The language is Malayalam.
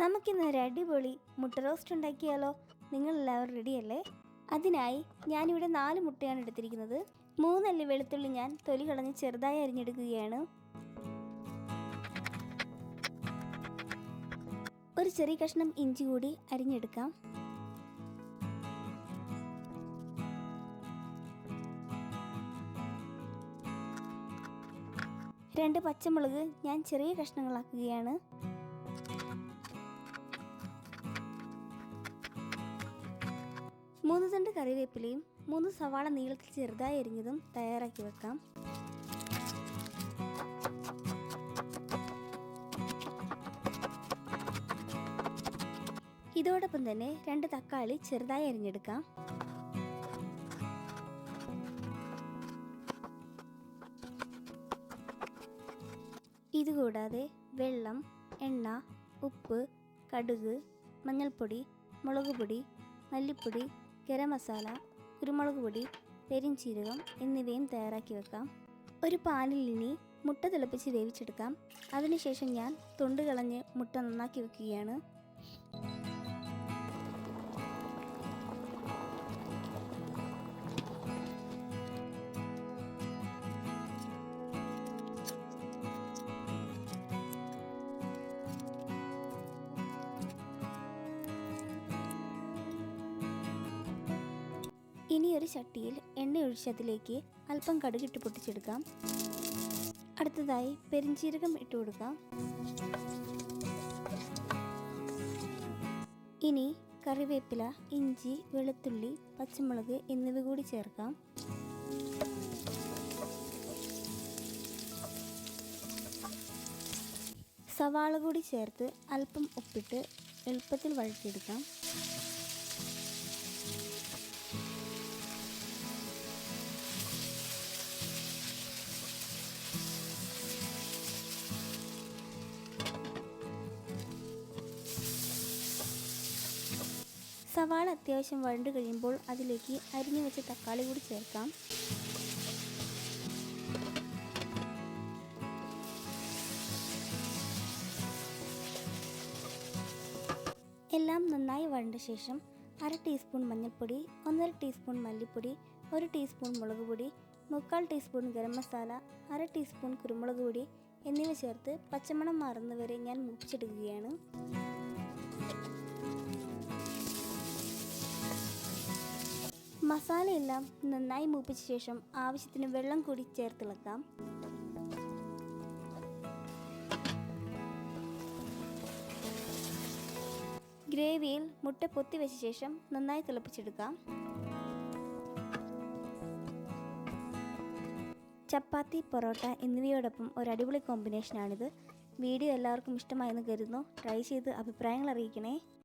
നമുക്കിന്ന് ഒരു അടിപൊളി മുട്ട റോസ്റ്റ് ഉണ്ടാക്കിയാലോ? നിങ്ങളെല്ലാവരും റെഡിയല്ലേ അതിനായി ഞാനിവിടെ നാല് മുട്ടയാണ് എടുത്തിരിക്കുന്നത്. മൂന്നല്ലി വെളുത്തുള്ളി ഞാൻ തൊലി കളഞ്ഞ് ചെറുതായി അരിഞ്ഞെടുക്കുകയാണ്. ഒരു ചെറിയ കഷ്ണം ഇഞ്ചി കൂടി അരിഞ്ഞെടുക്കാം. രണ്ട് പച്ചമുളക് ഞാൻ ചെറിയ കഷ്ണങ്ങളാക്കുകയാണ്. കറിവേപ്പിലയും മൂന്ന് സവാള നീളത്തിൽ ചെറുതായി അരിഞ്ഞതും തയ്യാറാക്കി വെക്കാം. ഇതോടൊപ്പം തന്നെ രണ്ട് തക്കാളി ചെറുതായി അരിഞ്ഞെടുക്കാം. ഇതുകൂടാതെ വെള്ളം എണ്ണ ഉപ്പ് കടുക് മഞ്ഞൾപ്പൊടി മുളക് പൊടി മല്ലിപ്പൊടി ഗരം മസാല കുരുമുളക് പൊടി പെരിഞ്ചീരകം എന്നിവയും തയ്യാറാക്കി വെക്കാം. ഒരു പാനിൽ ഇനി മുട്ട തിളപ്പിച്ച് വേവിച്ചെടുക്കാം. അതിനുശേഷം ഞാൻ തൊണ്ട് കളഞ്ഞ് മുട്ട നന്നാക്കി വെക്കുകയാണ്. ഒരു ചട്ടിയിൽ എണ്ണ ഒഴിച്ചതിലേക്ക് അല്പം കടുകിട്ട് പൊട്ടിച്ചെടുക്കാം. അടുത്തതായി പെരിഞ്ചീരകം ഇട്ട് കൊടുക്കാം. ഇനി കറിവേപ്പില ഇഞ്ചി വെളുത്തുള്ളി പച്ചമുളക് എന്നിവ കൂടി ചേർക്കാം. സവാള കൂടി ചേർത്ത് അല്പം ഉപ്പിട്ട് എളുപ്പത്തിൽ വഴറ്റിയെടുക്കാം. സവാള അത്യാവശ്യം വഴണ്ട് കഴിയുമ്പോൾ അതിലേക്ക് അരിഞ്ഞു വെച്ച തക്കാളി കൂടി ചേർക്കാം. എല്ലാം നന്നായി വഴണ്ട ശേഷം അര ടീസ്പൂൺ മഞ്ഞൾപ്പൊടി ഒന്നര ടീസ്പൂൺ മല്ലിപ്പൊടി ഒരു ടീസ്പൂൺ മുളക് പൊടി മുക്കാൽ ടീസ്പൂൺ ഗരം മസാല അര ടീസ്പൂൺ കുരുമുളക് പൊടി എന്നിവ ചേർത്ത് പച്ചമണം മാറുന്നവരെ ഞാൻ മൂപ്പിച്ചെടുക്കുകയാണ് മസാലയെല്ലാം നന്നായി മൂപ്പിച്ച ശേഷം ആവശ്യത്തിന് വെള്ളം കൂടി ചേർത്തിളക്കാം. ഗ്രേവിയിൽ മുട്ട പൊത്തി വെച്ച ശേഷം നന്നായി തിളപ്പിച്ചെടുക്കാം. ചപ്പാത്തി പൊറോട്ട എന്നിവയോടൊപ്പം ഒരു അടിപൊളി കോമ്പിനേഷനാണിത്. വീഡിയോ എല്ലാവർക്കും ഇഷ്ടമായെന്ന് കരുതുന്നു. ട്രൈ ചെയ്ത് അഭിപ്രായങ്ങൾ അറിയിക്കണേ.